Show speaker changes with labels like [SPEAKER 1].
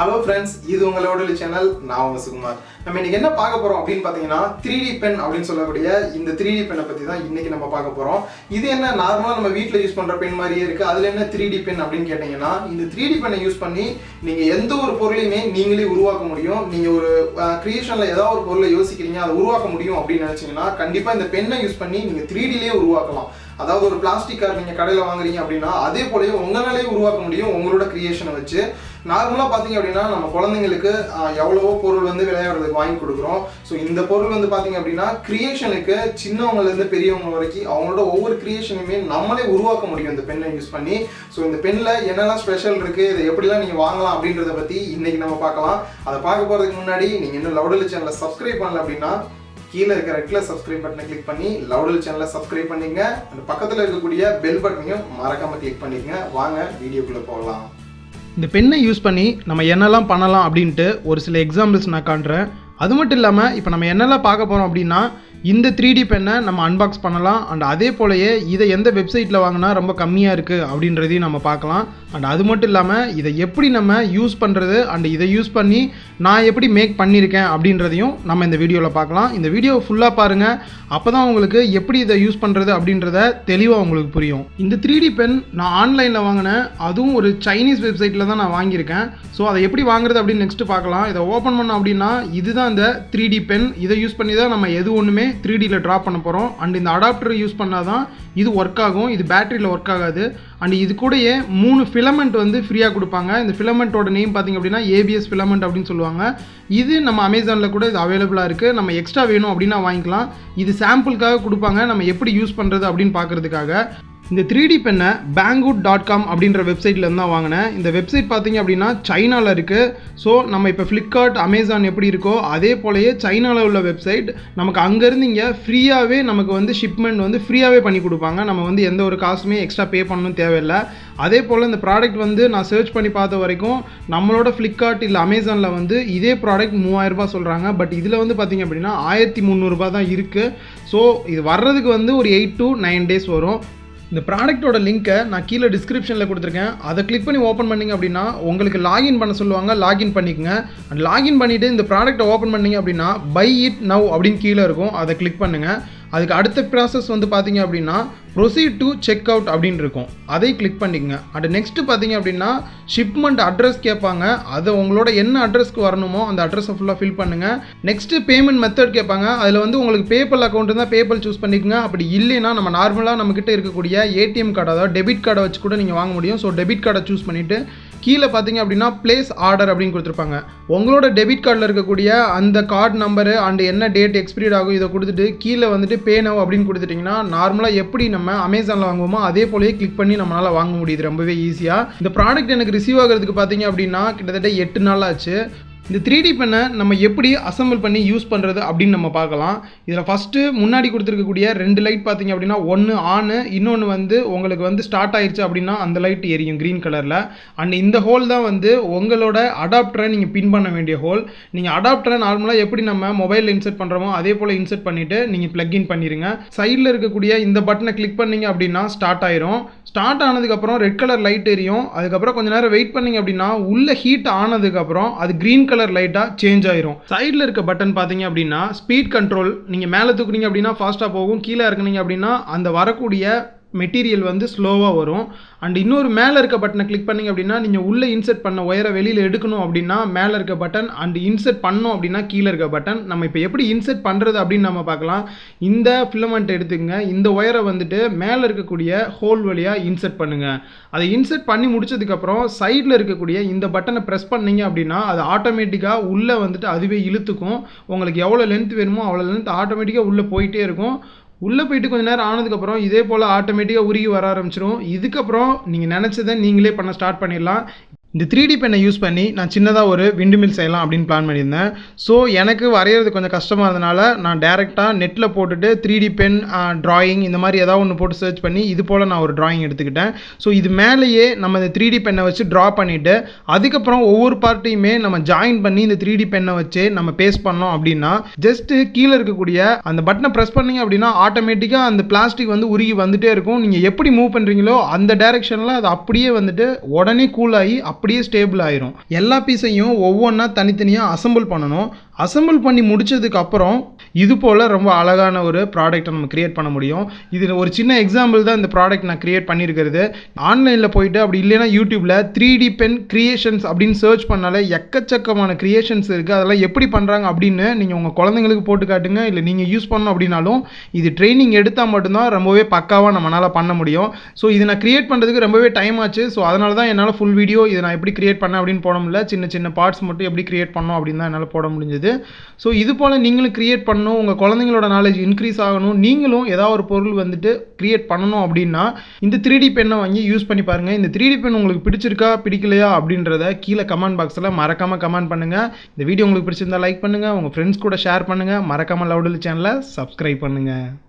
[SPEAKER 1] Hello friends இது உங்களோட channel நான் உங்க சுகுமார். நம்ம இன்னைக்கு என்ன பார்க்க போறோம் அப்படின்னு பார்த்தீங்கன்னா த்ரீ டி பென் அப்படின்னு சொல்லக்கூடிய இந்த த்ரீ டி பெண்ணை பற்றி தான் இன்னைக்கு நம்ம பார்க்க போறோம். இது என்ன நார்மலாக நம்ம வீட்டில் யூஸ் பண்ற பென் மாதிரியே இருக்கு. அதுல என்ன த்ரீ டி பென் அப்படின்னு கேட்டீங்கன்னா இந்த த்ரீ டி பெண்ணை யூஸ் பண்ணி நீங்க எந்த ஒரு பொருளையுமே நீங்களே உருவாக்க முடியும். நீங்க ஒரு கிரியேஷன்ல ஏதாவது ஒரு பொருளை யோசிக்கிறீங்க அதை உருவாக்க முடியும் அப்படின்னு நினைச்சீங்கன்னா கண்டிப்பா இந்த பெண்ணை யூஸ் பண்ணி நீங்க த்ரீ டிலேயே உருவாக்கலாம். அதாவது ஒரு பிளாஸ்டிக் கார் நீங்கள் கடையில் வாங்குறீங்க அப்படின்னா அதே போலவே உங்களாலே உருவாக்க முடியும் உங்களோட கிரியேஷனை வச்சு. நார்மலாக பார்த்தீங்க அப்படின்னா நம்ம குழந்தைங்களுக்கு எவ்வளவோ பொருள் வந்து விளையாடுறதுக்கு வாங்கி கொடுக்குறோம். ஸோ இந்த பொருள் வந்து பார்த்தீங்க அப்படின்னா கிரியேஷனுக்கு சின்னவங்கலேருந்து பெரியவங்க வரைக்கும் அவங்களோட ஒவ்வொரு கிரியேஷனுமே நம்மளே உருவாக்க முடியும் இந்த பெண்ணை யூஸ் பண்ணி. ஸோ இந்த பெண்ணில் என்னெல்லாம் ஸ்பெஷல் இருக்குது இதை எப்படிலாம் நீங்கள் வாங்கலாம் அப்படின்றத பற்றி இன்றைக்கி நம்ம பார்க்கலாம். அதை பார்க்க போகிறதுக்கு முன்னாடி நீங்கள் இன்னும் லவுடலி சேனலை சப்ஸ்கிரைப் பண்ணல அப்படின்னா கீழே இருக்க ரெட்டில் சப்ஸ்கிரைப் பட்டனை கிளிக் பண்ணி லவுடல் சேனலை சப்ஸ்கிரைப் பண்ணிங்க அந்த பக்கத்தில் இருக்கக்கூடிய பெல் பட்டனையும் மறக்காமல் கிளிக் பண்ணிக்கங்க வாங்க வீடியோக்குள்ளே போகலாம்.
[SPEAKER 2] இந்த பெண்ணை யூஸ் பண்ணி நம்ம என்னெல்லாம் பண்ணலாம் அப்படின்ட்டு ஒரு சில எக்ஸாம்பிள்ஸ் நான் காட்டுறேன் அது மட்டும் இல்லாமல் இப்போ நம்ம என்னெல்லாம் பார்க்க போகிறோம் அப்படின்னா இந்த த்ரீ டி பெண்ணை நம்ம அன்பாக்ஸ் பண்ணலாம். அண்ட் அதே போலயே இதை எந்த வெப்சைட்டில் வாங்கினா ரொம்ப கம்மியாக இருக்குது அப்படின்றதையும் நம்ம பார்க்கலாம். அண்ட் அது மட்டும் இல்லாமல் இதை எப்படி நம்ம யூஸ் பண்ணுறது அண்ட் இதை யூஸ் பண்ணி நான் எப்படி மேக் பண்ணியிருக்கேன் அப்படின்றதையும் நம்ம இந்த வீடியோவில் பார்க்கலாம். இந்த வீடியோவை ஃபுல்லாக பாருங்கள் அப்போ தான் உங்களுக்கு எப்படி இதை யூஸ் பண்ணுறது அப்படின்றத தெளிவாக உங்களுக்கு புரியும். இந்த த்ரீ டி பென் நான் ஆன்லைனில் வாங்கினேன் அதுவும் ஒரு சைனீஸ் வெப்சைட்டில் தான் நான் வாங்கியிருக்கேன். ஸோ அதை எப்படி வாங்குறது அப்படின்னு நெக்ஸ்ட்டு பார்க்கலாம். இதை ஓப்பன் பண்ணோம் அப்படின்னா இதுதான் இந்த த்ரீ டி பென் இதை யூஸ் பண்ணி தான் நம்ம எது ஒன்றுமே த்ரீ டியில் ட்ரா பண்ண போகிறோம் அண்ட் இந்த அடாப்டர் யூஸ் பண்ணால் தான் இது ஒர்க் ஆகும். இது பேட்டரியில் ஒர்க் ஆகாது. அண்ட் இது கூடயே மூணு ஃபிலமெண்ட் வந்து ஃப்ரீயாக கொடுப்பாங்க. இந்த ஃபிலமெண்ட்டோட நேம் பார்த்தீங்க அப்படின்னா ஏபிஎஸ் ஃபிலமெண்ட் அப்படின்னு சொல்லுவாங்க. இது நம்ம அமேசானில் கூட இது அவைலபிளாக இருக்குது நம்ம எக்ஸ்ட்ரா வேணும் அப்படின்னா வாங்கிக்கலாம். இது சாம்பிளுக்காக கொடுப்பாங்க. நம்ம எப்படி யூஸ் பண்ணுறது அப்படின்னு பார்க்குறதுக்காக. இந்த த்ரீ டி பெண்ணை பேங்குட் டாட் காம் அப்படின்ற வெப்சைட்லேருந்து தான் வாங்கினேன். இந்த வெப்சைட் பார்த்தீங்க அப்படின்னா சைனாவில் இருக்குது ஸோ நம்ம இப்போ ஃப்ளிப்கார்ட் அமேசான் எப்படி இருக்கோ அதே போலயே சைனாவில் உள்ள வெப்சைட் நமக்கு அங்கேருந்து இங்கே ஃப்ரீயாகவே நமக்கு வந்து ஷிப்மெண்ட் வந்து ஃப்ரீயாகவே பண்ணி கொடுப்பாங்க. நம்ம வந்து எந்த ஒரு காசுமே எக்ஸ்ட்ரா பே பண்ணணும் தேவையில்லை. அதே போல் இந்த ப்ராடக்ட் வந்து நான் சர்ச் பண்ணி பார்த்த வரைக்கும் நம்மளோட ஃப்ளிப்கார்ட் இல்லை அமேசானில் வந்து இதே ப்ராடக்ட் மூவாயிரரூபா சொல்கிறாங்க பட் இதில் வந்து பார்த்திங்க அப்படின்னா ஆயிரத்தி முந்நூறுரூபா தான் இருக்குது ஸோ இது வர்றதுக்கு வந்து ஒரு எயிட் டு நைன் டேஸ் வரும். இந்த ப்ராடக்ட்டோட லிங்க்கை நான் கீழே டிஸ்கிரிப்ஷனில் கொடுத்துருக்கேன். அதை கிளிக் பண்ணி ஓப்பன் பண்ணிங்க அப்படின்னா உங்களுக்கு லாகின் பண்ண சொல்லுவாங்க. லாகின் பண்ணிக்கங்க. அண்ட் லாகின் பண்ணிவிட்டு இந்த ப்ராடக்ட்டை ஓப்பன் பண்ணீங்க அப்படின்னா பை இட் நவ் அப்படின்னு கீழே இருக்கும். அதை கிளிக் பண்ணுங்கள் அதுக்கு அடுத்த ப்ராசஸ் வந்து பார்த்தீங்க அப்படின்னா ப்ரொசீட் டு செக் அவுட் அப்படின்னு இருக்கும். அதை கிளிக் பண்ணிக்கங்க. அண்ட் நெக்ஸ்ட்டு பார்த்தீங்க அப்படின்னா ஷிப்மெண்ட் அட்ரஸ் கேட்பாங்க. அதை உங்களோட என்ன அட்ரஸ்க்கு வரணுமோ அந்த அட்ரஸை ஃபுல்லாக ஃபில் பண்ணுங்கள் நெக்ஸ்ட்டு பேமெண்ட் மெத்தட் கேட்பாங்க. அதில் வந்து உங்களுக்கு பேப்பல் அக்கௌண்ட் இருந்தால் பேப்பல் சூஸ் பண்ணிக்கோங்க. அப்படி இல்லைன்னா நம்ம நார்மலாக நம்மக்கிட்ட இருக்கக்கூடிய ஏடிஎம் கார்டு அதாவது டெபிட் கார்டை வச்சு கூட நீங்கள் வாங்க முடியும். ஸோ டெபிட் கார்டை சூஸ் பண்ணிவிட்டு கீழே பார்த்தீங்க அப்படின்னா பிளேஸ் ஆர்டர் அப்படின்னு கொடுத்துருப்பாங்க. உங்களோட டெபிட் கார்டில் இருக்கக்கூடிய அந்த கார்டு நம்பரு அண்ட் என்ன டேட் எக்ஸ்பீரியட் ஆகும் இதை கொடுத்துட்டு கீழே வந்துட்டு பே நவ் அப்படின்னு கொடுத்துட்டிங்கன்னா நார்மலாக எப்படி நம்ம அமேசானில் வாங்குவோமோ அதே போலவே கிளிக் பண்ணி நம்மளால் வாங்க முடியுது. ரொம்பவே ஈஸியாக இந்த ப்ராடக்ட் எனக்கு ரிசீவ் ஆகிறதுக்கு பார்த்தீங்க அப்படின்னா கிட்டத்தட்ட எட்டு நாள் ஆச்சு. இந்த த்ரீ டி பெண்ணை நம்ம எப்படி அசம்பிள் பண்ணி யூஸ் பண்ணுறது அப்படின்னு நம்ம பார்க்கலாம். இதில் ஃபஸ்ட்டு முன்னாடி கொடுத்துருக்கக்கூடிய ரெண்டு லைட் பார்த்தீங்க அப்படின்னா ஒன்று ஆனு இன்னொன்று வந்து உங்களுக்கு வந்து ஸ்டார்ட் ஆயிடுச்சு அப்படின்னா அந்த லைட் எரியும் க்ரீன் கலரில் அண்ட் இந்த ஹோல் தான் வந்து உங்களோட அடாப்டரை நீங்கள் பின் பண்ண வேண்டிய ஹோல் நீங்கள் அடாப்டரை நார்மலாக எப்படி நம்ம மொபைலில் இன்செர்ட் பண்ணுறோமோ அதே போல் இன்செர்ட் பண்ணிவிட்டு நீங்கள் ப்ளக்இன் பண்ணிடுங்க சைடில் இருக்கக்கூடிய இந்த பட்டனை கிளிக் பண்ணீங்க அப்படின்னா ஸ்டார்ட் ஆயிரும். ஸ்டார்ட் ஆனதுக்கப்புறம் ரெட் கலர் லைட் எரியும். அதுக்கப்புறம் கொஞ்ச நேரம் வெயிட் பண்ணீங்க அப்படின்னா உள்ள ஹீட் ஆனதுக்கப்புறம் அது க்ரீன் கலர் லைட்டாக சேஞ்ச் ஆயிரும். சைடில் இருக்க பட்டன் பார்த்தீங்க அப்படின்னா ஸ்பீட் கண்ட்ரோல் நீங்கள் மேலே தூக்குனீங்க அப்படின்னா ஃபாஸ்ட்டாக போகும். கீழே இறக்குனீங்க அப்படின்னா அந்த வரக்கூடிய மெட்டீரியல் வந்து ஸ்லோவாக வரும். அண்ட் இன்னொரு மேலே இருக்க பட்டனை கிளிக் பண்ணீங்க அப்படின்னா நீங்கள் உள்ளே இன்செர்ட் பண்ண ஒயரை வெளியில் எடுக்கணும் அப்படின்னா மேலே இருக்க பட்டன் அண்ட் இன்செர்ட் பண்ணோம் அப்படின்னா கீழே இருக்க பட்டன் நம்ம இப்போ எப்படி இன்செர்ட் பண்ணுறது அப்படின்னு நம்ம பார்க்கலாம். இந்த ஃபிலமெண்ட் எடுத்துங்க இந்த ஒயரை வந்துட்டு மேலே இருக்கக்கூடிய ஹோல் வழியாக இன்செர்ட் பண்ணுங்கள் அதை இன்செர்ட் பண்ணி முடிச்சதுக்கப்புறம் சைடில் இருக்கக்கூடிய இந்த பட்டனை ப்ரெஸ் பண்ணீங்க அப்படின்னா அது ஆட்டோமேட்டிக்காக உள்ளே வந்துட்டு அதுவே இழுத்துக்கும். உங்களுக்கு எவ்வளோ லென்த் வேணுமோ அவ்வளோ லென்த் ஆட்டோமேட்டிக்காக உள்ளே போயிட்டே இருக்கும். உள்ளே போயிட்டு கொஞ்ச நேரம் ஆனதுக்கப்புறம் இதே போல் ஆட்டோமேட்டிக்காக உருகி வர ஆரம்பிச்சிடும் இதுக்கப்புறம் நீங்கள் நினச்சதை நீங்களே பண்ண ஸ்டார்ட் பண்ணிடலாம். இந்த த்ரீ டி பெண்ணை யூஸ் பண்ணி நான் சின்னதாக ஒரு விண்டு மில் செய்யலாம் அப்படின்னு பிளான் பண்ணியிருந்தேன். ஸோ எனக்கு வரைகிறது கொஞ்சம் கஷ்டமாக இருந்தனால நான் டேரெக்டாக நெட்டில் போட்டுட்டு த்ரீ டி பென் ட்ராயிங் இந்த மாதிரி ஏதாவது ஒன்று போட்டு சர்ச் பண்ணி இது போல் நான் ஒரு ட்ராயிங் எடுத்துக்கிட்டேன். ஸோ இது மேலேயே நம்ம இந்த த்ரீ டி பெண்ணை வச்சு ட்ரா பண்ணிவிட்டு அதுக்கப்புறம் ஒவ்வொரு பார்ட்டையுமே நம்ம ஜாயின் பண்ணி இந்த த்ரீ டி பெண்ணை வச்சு நம்ம பேஸ் பண்ணோம் அப்படின்னா ஜஸ்ட்டு கீழே இருக்கக்கூடிய அந்த பட்டனை ப்ரெஸ் பண்ணிங்க அப்படின்னா ஆட்டோமேட்டிக்காக அந்த பிளாஸ்டிக் வந்து உருகி வந்துட்டே இருக்கும். நீங்கள் எப்படி மூவ் பண்ணுறீங்களோ அந்த டைரெக்ஷனில் அது அப்படியே வந்துட்டு உடனே கூல் ஆகி அப்படியே ஸ்டேபிள் ஆயிரும். எல்லா பீஸையும் ஒவ்வொன்றா தனித்தனியாக அசம்பிள் பண்ணணும். அசெம்பிள் பண்ணி முடிச்சதுக்கு அப்புறம் இது போல் ரொம்ப அழகான ஒரு ப்ராடக்ட்டை நம்ம க்ரியேட் பண்ண முடியும். இதில் ஒரு சின்ன எக்ஸாம்பிள் தான் இந்த ப்ராடக்ட் நான் கிரியேட் பண்ணியிருக்கிறது ஆன்லைனில் போயிட்டு அப்படி இல்லைன்னா யூடியூப்பில் த்ரீ டி பென் கிரியேஷன்ஸ் அப்படின்னு சர்ச் பண்ணாலே எக்கச்சக்கமான க்ரியேஷன்ஸ் இருக்குது அதெல்லாம் எப்படி பண்ணுறாங்க அப்படின்னு நீங்கள் உங்கள் குழந்தைங்களுக்கு போட்டு காட்டுங்க. இல்லை நீங்கள் யூஸ் பண்ணணும் அப்படின்னாலும் இது ட்ரைனிங் எடுத்தால் மட்டும்தான் ரொம்பவே பக்காவாக நம்மளால் பண்ண முடியும். ஸோ இது நான் க்ரியேட் பண்ணுறதுக்கு ரொம்பவே டைம் ஆச்சு. ஸோ அதனால தான் என்னால் ஃபுல் வீடியோ இதை நான் எப்படி க்ரியேட் பண்ணேன் அப்படின்னு போட முடியல சின்ன சின்ன பார்ட்ஸ் மட்டும் எப்படி க்ரியேட் பண்ணோம் அப்படின்னு தான் என்னால் போட முடிஞ்சது. ஸோ இது போல் நீங்களும் க்ரியேட் பண்ணணும் உங்கள் குழந்தைங்களோட நாலேஜ் இன்க்ரீஸ் ஆகணும். நீங்களும் ஏதாவது ஒரு பொருள் வந்துட்டு க்ரியேட் பண்ணணும் அப்படின்னா இந்த த்ரீ டி பெண்ணை வாங்கி யூஸ் பண்ணி பாருங்கள் இந்த த்ரீ டி பென் உங்களுக்கு பிடிச்சிருக்கா பிடிக்கலையா அப்படின்றத கீழே கமெண்ட் பாக்ஸில் மறக்காமல் கமெண்ட் பண்ணுங்கள் இந்த வீடியோ உங்களுக்கு பிடிச்சிருந்தா லைக் பண்ணுங்கள் உங்கள் ஃப்ரெண்ட்ஸ் கூட ஷேர் பண்ணுங்கள் மறக்காமல் லவுடல் சேனலை சப்ஸ்கிரைப் பண்ணுங்கள்